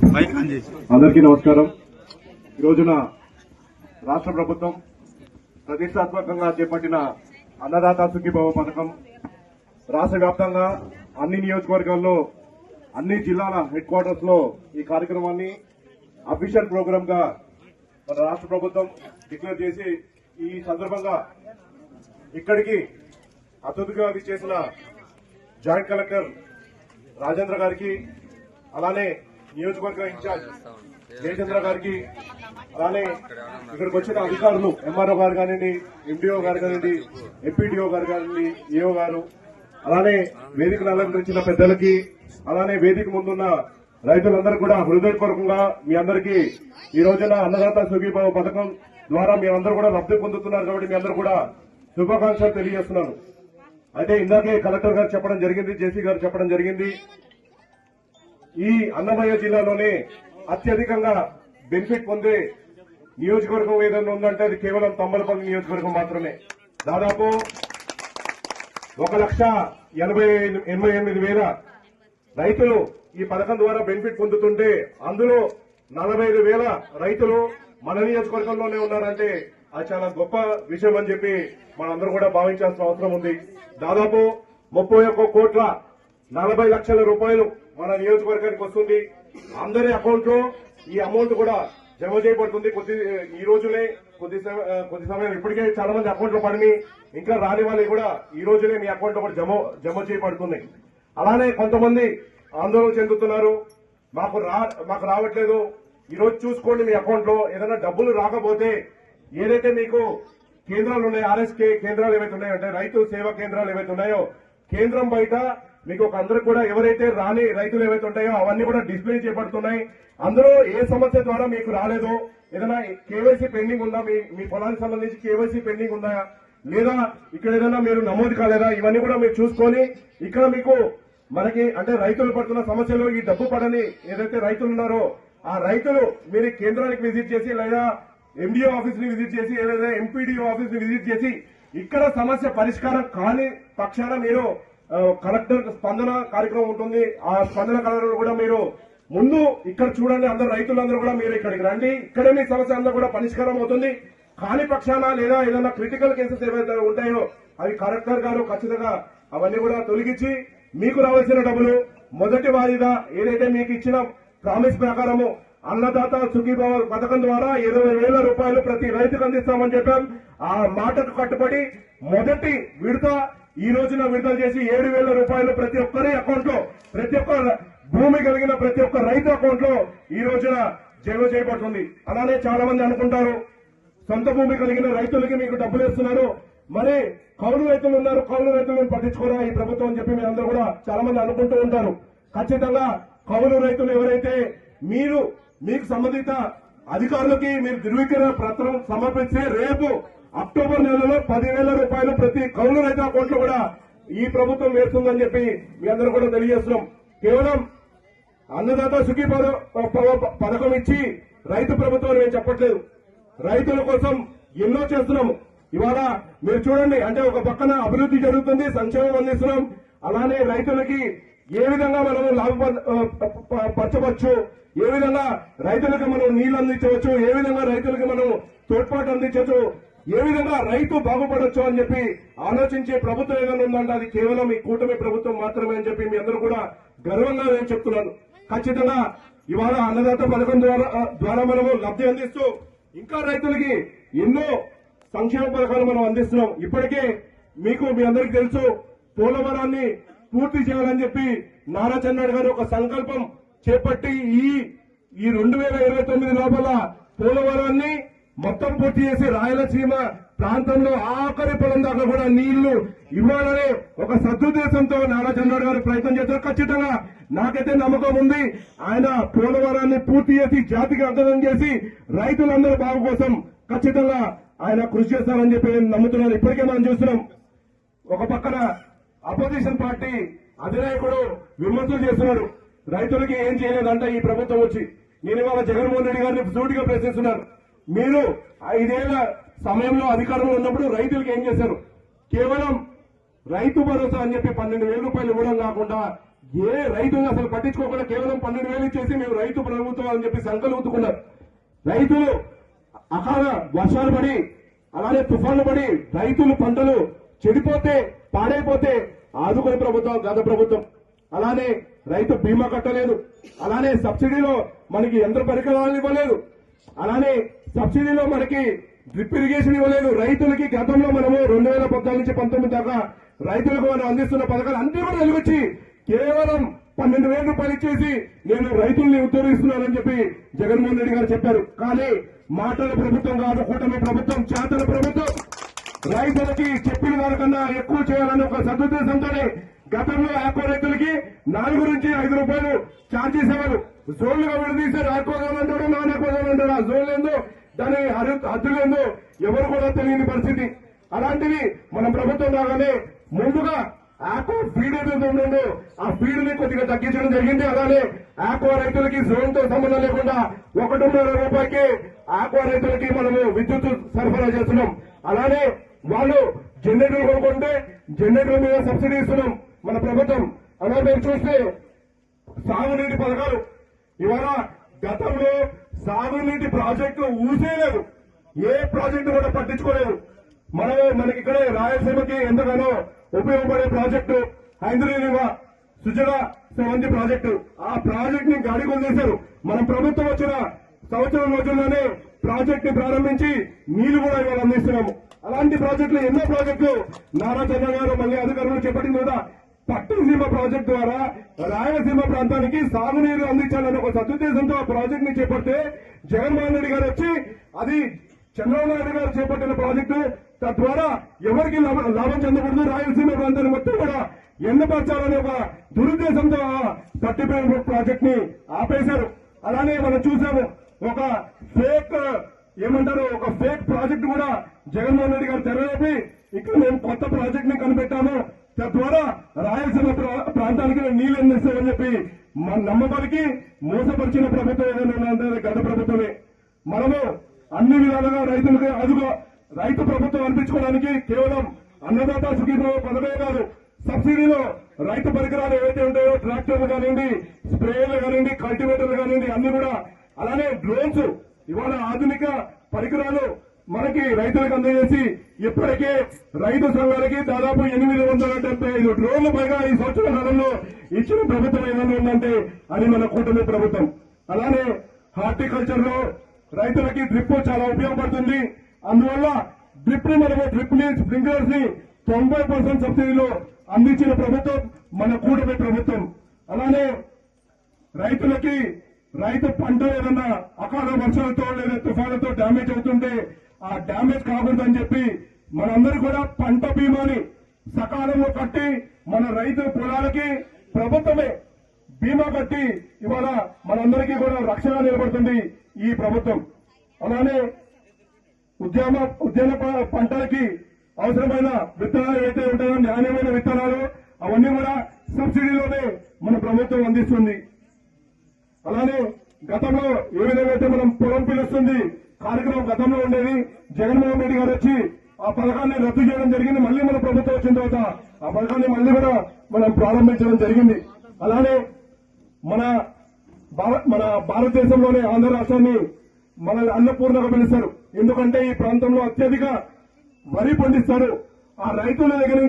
అందరికీ నమస్కారం. ఈ రోజున రాష్ట్ర ప్రభుత్వం ప్రతిష్టాత్మకంగా చేపట్టిన అన్నదాత సుఖీభవ పథకం రాష్ట్ర వ్యాప్తంగా అన్ని నియోజకవర్గాల్లో అన్ని జిల్లాల హెడ్ క్వార్టర్స్లో ఈ కార్యక్రమాన్ని అఫీషియల్ ప్రోగ్రామ్గా మన రాష్ట్ర ప్రభుత్వం డిక్లేర్ చేసి ఈ సందర్భంగా ఇక్కడికి అతిథిగా చేసిన జాయింట్ కలెక్టర్ రాజేంద్ర గారికి అలానే నియోజకవర్గ ఇన్ఛార్జ్ జయచంద్ర గారికి అలానే ఇక్కడికి వచ్చిన అధికారులు ఎంఆర్ఓ గారు కానివ్వండి ఎండిఓ గారు కానివ్వండి ఎంపీడీఓ గారు కానివ్వండి ఏఓ గారు అలానే వేదికను అలంకరించిన పెద్దలకి అలానే వేదిక ముందున్న రైతులందరూ కూడా హృదయపూర్వకంగా మీ అందరికీ ఈ రోజున అన్నదాత సుఖీభావ పథకం ద్వారా మీరందరూ కూడా లబ్ధి పొందుతున్నారు కాబట్టి మీ అందరూ కూడా శుభాకాంక్షలు తెలియజేస్తున్నాను. అయితే ఇందాకే కలెక్టర్ గారు చెప్పడం జరిగింది జేసీ గారు చెప్పడం జరిగింది. ఈ అన్నమయ్య జిల్లాలోనే అత్యధికంగా బెనిఫిట్ పొందే నియోజకవర్గం ఏదైనా ఉందంటే అది కేవలం తమ్మలపల్లి నియోజకవర్గం మాత్రమే. దాదాపు ఒక లక్ష ఎనభై ఎనభై ఎనిమిది వేల రైతులు ఈ పథకం ద్వారా బెనిఫిట్ పొందుతుంటే అందులో నలభై ఐదు వేల రైతులు మన నియోజకవర్గంలోనే ఉన్నారంటే అది చాలా గొప్ప విషయం అని చెప్పి మనందరూ కూడా భావించాల్సిన అవసరం ఉంది. దాదాపు ముప్పై ఒక్క కోట్ల నలభై లక్షల రూపాయలు మన నియోజకవర్గానికి వస్తుంది. అందరి అకౌంట్లో ఈ అమౌంట్ కూడా జమ చేయబడుతుంది. కొద్ది ఈ రోజునే కొద్ది సమ- కొద్ది సమయం ఇప్పటికే చాలా మంది అకౌంట్లో పడిని ఇంకా రాని వాళ్ళకి కూడా ఈ రోజునే మీ అకౌంట్లో కూడా జమ జమ చేయబడుతుంది అలానే కొంతమంది ఆందోళన చెందుతున్నారు. మాకు రా మాకు రావట్లేదు. ఈ రోజు చూసుకోండి మీ అకౌంట్లో ఏదైనా డబ్బులు రాకపోతే ఏదైతే మీకు కేంద్రాలు ఉన్నాయి ఆర్ఎస్కే కేంద్రాలు ఏవైతే ఉన్నాయో అంటే రైతు సేవా కేంద్రాలు ఏవైతే ఉన్నాయో కేంద్రం బయట మీకు ఒక అందరికి కూడా ఎవరైతే రాని రైతులు ఏవైతే ఉంటాయో అవన్నీ కూడా డిస్ప్లే చేయబడుతున్నాయి. అందులో ఏ సమస్య ద్వారా మీకు రాలేదో ఏదైనా కేవైసీ పెండింగ్ ఉందా? మీ మీ పొలానికి సంబంధించి కేవైసీ పెండింగ్ ఉందా? లేదా ఇక్కడ ఏదైనా మీరు నమోదు కాలేదా? ఇవన్నీ కూడా మీరు చూసుకొని ఇక్కడ మీకు మనకి అంటే రైతులు పడుతున్న సమస్యలు ఈ డబ్బు పడని ఏదైతే రైతులు ఉన్నారో ఆ రైతులు మీరు కేంద్రానికి విజిట్ చేసి లేదా ఎండిఓ ఆఫీస్ని విజిట్ చేసి ఏదైనా ఎంపీడీఓ ఆఫీస్ని విజిట్ చేసి ఇక్కడ సమస్య పరిష్కారం కాని పక్షాన మీరు కలెక్టర్ స్పందన కార్యక్రమం ఉంటుంది. ఆ స్పందన కార్యక్రమం కూడా మీరు ముందు ఇక్కడ చూడండి అందరు రైతులందరూ కూడా మీరు ఇక్కడికి రండి. ఇక్కడే మీ సమస్య అంతా కూడా పరిష్కారం అవుతుంది. కాని పక్షాన లేదా ఏదైనా క్రిటికల్ కేసెస్ ఏవైతే ఉంటాయో అవి కలెక్టర్ గారు ఖచ్చితంగా అవన్నీ కూడా తొలగించి మీకు రావాల్సిన డబ్బులు మొదటి వారీగా ఏదైతే మీకు ఇచ్చిన ప్రామిస్ ప్రకారము అన్నదాత సుఖీభావ పథకం ద్వారా ఇరవై వేల రూపాయలు ప్రతి రైతుకు అందిస్తామని చెప్పాం. ఆ మాటకు కట్టుబడి మొదటి విడత ఈ రోజున విడుదల చేసి ఏడు వేల రూపాయలు ప్రతి ఒక్కరి అకౌంట్లో ప్రతి ఒక్క భూమి కలిగిన ప్రతి ఒక్క రైతు అకౌంట్లో ఈ రోజున జమ చేయబడుతుంది. అలానే చాలా మంది అనుకుంటారు సొంత భూమి కలిగిన రైతులకి మీకు డబ్బులు ఇస్తున్నారు మరి కౌలు రైతులు ఉన్నారు కౌలు రైతులను పట్టించుకోరా ఈ ప్రభుత్వం అని చెప్పి మీరందరూ అందరూ కూడా చాలా మంది అనుకుంటూ ఉంటారు. ఖచ్చితంగా కౌలు రైతులు ఎవరైతే మీరు మీకు సంబంధిత అధికారులకి మీరు ధృవీకరణ పత్రం సమర్పించి రేపు అక్టోబర్ నెలలో పదివేల రూపాయలు ప్రతి కౌలు రైతు అకౌంట్లో కూడా ఈ ప్రభుత్వం వేస్తుందని చెప్పి మీ అందరూ కూడా తెలియజేస్తున్నాం. కేవలం అన్నదాత సుఖీ పద- పథకం ఇచ్చి రైతు ప్రభుత్వం మేము చెప్పట్లేదు. రైతుల కోసం ఎన్నో చేస్తున్నాము. ఇవాళ మీరు చూడండి అంటే ఒక పక్కన అభివృద్ధి జరుగుతుంది సంక్షేమం అందిస్తున్నాం. అలానే రైతులకి ఏ విధంగా మనము లాభపరచవచ్చు ఏ విధంగా రైతులకు మనం నీళ్ళు అందించవచ్చు? ఏ విధంగా రైతులకు మనం తోడ్పాటు అందించవచ్చు? ఏ విధంగా రైతు బాగుపడొచ్చు అని చెప్పి ఆలోచించే ప్రభుత్వం ఏదైనా ఉందంటే అది కేవలం ఈ కూటమి ప్రభుత్వం మాత్రమే అని చెప్పి మీ అందరూ కూడా గర్వంగా నేను చెప్తున్నాను. ఖచ్చితంగా ఇవాళ అన్నదాత పథకం ద్వారా ద్వారా మనము లబ్ధి అందిస్తూ ఇంకా రైతులకి ఎన్నో సంక్షేమ పథకాలు మనం అందిస్తున్నాం. ఇప్పటికే మీకు మీ అందరికీ తెలుసు పోలవరాన్ని పూర్తి చేయాలని చెప్పి నారా చంద్రబాబు గారు ఒక సంకల్పం చేపట్టి ఈ ఈ రెండు వేల ఇరవై తొమ్మిది లోపల పోలవరాన్ని మొత్తం పూర్తి చేసి రాయలసీమ ప్రాంతంలో ఆఖరి పొలం దాకా కూడా నీళ్ళు ఇవ్వాలని ఒక సదుద్దేశంతో నారా చంద్రబాబు గారు ప్రయత్నం చేస్తారు. ఖచ్చితంగా నాకైతే నమ్మకం ఉంది. ఆయన పోలవరాన్ని పూర్తి చేసి జాతికి అర్థం చేసి రైతులందరూ బాగు కోసం ఖచ్చితంగా ఆయన కృషి చేస్తారని చెప్పి నేను నమ్ముతున్నాను. ఇప్పటికే మనం చూస్తున్నాం. ఒక పక్కన అపోజిషన్ పార్టీ అధినాయకుడు విమర్శలు చేస్తున్నాడు రైతులకి ఏం చేయలేదంట ఈ ప్రభుత్వం వచ్చి. నేను ఇవాళ జగన్మోహన్ రెడ్డి గారిని సూటిగా ప్రశ్నిస్తున్నాను మీరు ఐదేళ్ళ సమయంలో అధికారంలో ఉన్నప్పుడు రైతులకు ఏం చేశారు? కేవలం రైతు భరోసా అని చెప్పి పన్నెండు వేల రూపాయలు ఇవ్వడం కాకుండా ఏ రైతులను అసలు పట్టించుకోకుండా కేవలం పన్నెండు వేలు ఇచ్చేసి మేము రైతు ప్రభుత్వం అని చెప్పి సంకలు ఊతుకున్నారు. రైతులు అకాల వర్షాలు పడి అలానే తుఫాన్లు పడి రైతులు పంటలు చెడిపోతే పాడైపోతే ఆదుకునే ప్రభుత్వం గత ప్రభుత్వం. అలానే రైతు బీమా కట్టలేదు. అలానే సబ్సిడీలో మనకి యంత్ర పరికరాలు ఇవ్వలేదు. అలానే సబ్సిడీలో మనకి డ్రిప్ ఇరిగేషన్ ఇవ్వలేదు. రైతులకి గతంలో మనము రెండు వేల పద్నాలుగు నుంచి పంతొమ్మిది దాకా రైతులకు మనం అందిస్తున్న పథకాలు అన్ని కూడా వెలుగొచ్చి కేవలం పన్నెండు వేల రూపాయలు ఇచ్చేసి నేను రైతుల్ని ఉత్తర్విస్తున్నానని చెప్పి జగన్మోహన్ రెడ్డి గారు చెప్పారు. కానీ మాటల ప్రభుత్వం కాదు కూటమి ప్రభుత్వం చేతల ప్రభుత్వం. రైతులకి చెప్పిన దానికన్నా ఎక్కువ చేయాలని ఒక సదుద్దేశంతో గతంలో ఆక్వా రైతులకి నాలుగు నుంచి ఐదు రూపాయలు ఛార్జ్ చేసేవారు. జోన్లుగా విడదీశారు aqua zone non aqua zone అంటాడు ఆ జోన్ ఏందో దాని హద్దు- హద్దులేందో ఎవరు కూడా తెలియని పరిస్థితి. అలాంటివి మన ప్రభుత్వం రాగానే ముందుగా ఆక్వా ఫీడ్ ఏదైతే ఉందో ఆ ఫీడ్ని కొద్దిగా తగ్గించడం జరిగింది. అలానే ఆక్వా రైతులకి జోన్తో సంబంధం లేకుండా ఒకటిన్నర రూపాయికి ఆక్వా రైతులకి మనము విద్యుత్ సరఫరా చేస్తున్నాం. అలానే వాళ్ళు జనరేటర్ కొనుక్కుంటే జనరేటర్ మీద సబ్సిడీ ఇస్తున్నాం మన ప్రభుత్వం. అలా మీరు చూస్తే సాగునీటి పథకాలు. ఇవాళ గతంలో సాగునీటి ప్రాజెక్టులు ఊసేయలేదు ఏ ప్రాజెక్టు కూడా పట్టించుకోలేదు. మనం మనకి ఇక్కడే రాయలసీమకి ఎంతగానో ఉపయోగపడే ప్రాజెక్టు హైదరాబాద్ సుజల సెవెంతి ప్రాజెక్టు. ఆ ప్రాజెక్ట్ని గాడి కొనేశారు మన ప్రభుత్వం వచ్చిన సంవత్సరం రోజుల్లోనే ప్రాజెక్ట్ని ప్రారంభించి నీళ్ళు కూడా ఇవాళ అందిస్తున్నాము. అలాంటి ప్రాజెక్టులు ఎన్నో ప్రాజెక్టులు నారా చంద్రగారు మళ్ళీ అధికారులు చేపట్టింది కూడా. పట్టసీమ ప్రాజెక్టు ద్వారా రాయలసీమ ప్రాంతానికి సాగునీరు అందించాలని ఒక సదుద్దేశంతో ఆ ప్రాజెక్ట్ని చేపడితే జగన్మోహన్ రెడ్డి గారు వచ్చి అది చంద్రబాబు నాయుడు గారు చేపట్టిన ప్రాజెక్టు తద్వారా ఎవరికి లాభం చెందకూడదు. రాయలసీమ ప్రాంతాన్ని మొత్తం కూడా ఎండపరచాలని ఒక దురుద్దేశంతో ఆ పట్టిపేరు ప్రాజెక్ట్ని ఆపేశారు. అలానే మనం చూసాము ఒక ఫేక్ ఏమంటారు? ఒక ఫేక్ ప్రాజెక్ట్ కూడా జగన్మోహన్ రెడ్డి గారు తెరలేపి ఇక్కడ మేము కొత్త ప్రాజెక్ట్ని కనిపెట్టాము. తద్వారా రాయలసీమ ప్రా- ప్రాంతానికి నీళ్ళు అందిస్తామని చెప్పి మన నమ్మకానికి మోసపరిచిన ప్రభుత్వం ఏదైనా ఉందంటే గత ప్రభుత్వమే. మనము అన్ని విధాలుగా రైతులకు అదుగో రైతు ప్రభుత్వం అనిపించుకోవడానికి కేవలం అన్నదాత సుఖీభావ పథకమే కాదు సబ్సిడీలో రైతు పరికరాలు ఏవైతే ఉంటాయో ట్రాక్టర్లు కానివ్వండి స్ప్రేలు కానివ్వండి కల్టివేటర్లు కానివ్వండి అన్ని కూడా అలానే డ్రోన్స్ ఇవాళ ఆధునిక పరికరాలు మనకి రైతులకు అందజేసి ఇప్పటికే రైతు సంఘాలకి దాదాపు ఎనిమిది వందల డెబ్బై ఐదు డ్రోన్లు పైగా ఈ సంవత్సర కాలంలో ఇచ్చిన ప్రభుత్వం ఏదైనా ఉందంటే అది మన కూటమి ప్రభుత్వం. అలానే హార్టికల్చర్లో రైతులకి డ్రిప్ చాలా ఉపయోగపడుతుంది. అందువల్ల డ్రిప్ని మనము డ్రిప్ని స్ప్రింక్లర్స్ని తొంభై పర్సెంట్ సబ్సిడీలో అందించిన ప్రభుత్వం మన కూటమి ప్రభుత్వం. అలానే రైతులకి రైతు పంట ఏదన్నా అకాల వర్షాలతో లేదా తుఫాన్లతో డ్యామేజ్ అవుతుంటే ఆ డ్యామేజ్ కాకూడదని చెప్పి మనందరూ కూడా పంట బీమాని సకాలంలో కట్టి మన రైతు పొలాలకి ప్రభుత్వమే బీమా కట్టి ఇవాళ మనందరికీ కూడా రక్షణ నిలబడుతుంది ఈ ప్రభుత్వం. అలానే ఉద్యమ ఉద్యాన పంటలకి అవసరమైన విత్తనాలు ఏవైతే ఉంటాయో నాణ్యమైన విత్తనాలు అవన్నీ కూడా సబ్సిడీలోనే మన ప్రభుత్వం అందిస్తుంది. అలానే గతంలో ఏ విధంగా అయితే మనం పొలం పిలుస్తుంది కార్యక్రమం గతంలో ఉండేది జగన్మోహన్ రెడ్డి గారు వచ్చి ఆ పథకాన్ని రద్దు చేయడం జరిగింది మళ్ళీ మన ప్రభుత్వం వచ్చిన తర్వాత ఆ పథకాన్ని మళ్ళీ కూడా మనం ప్రారంభించడం జరిగింది. అలానే మన మన భారతదేశంలోనే ఆంధ్ర రాష్ట్రాన్ని మనల్ని అన్నపూర్ణగా పిలుస్తారు. ఎందుకంటే ఈ ప్రాంతంలో అత్యధిక వరి పండిస్తారు. ఆ రైతుల దగ్గర నుంచి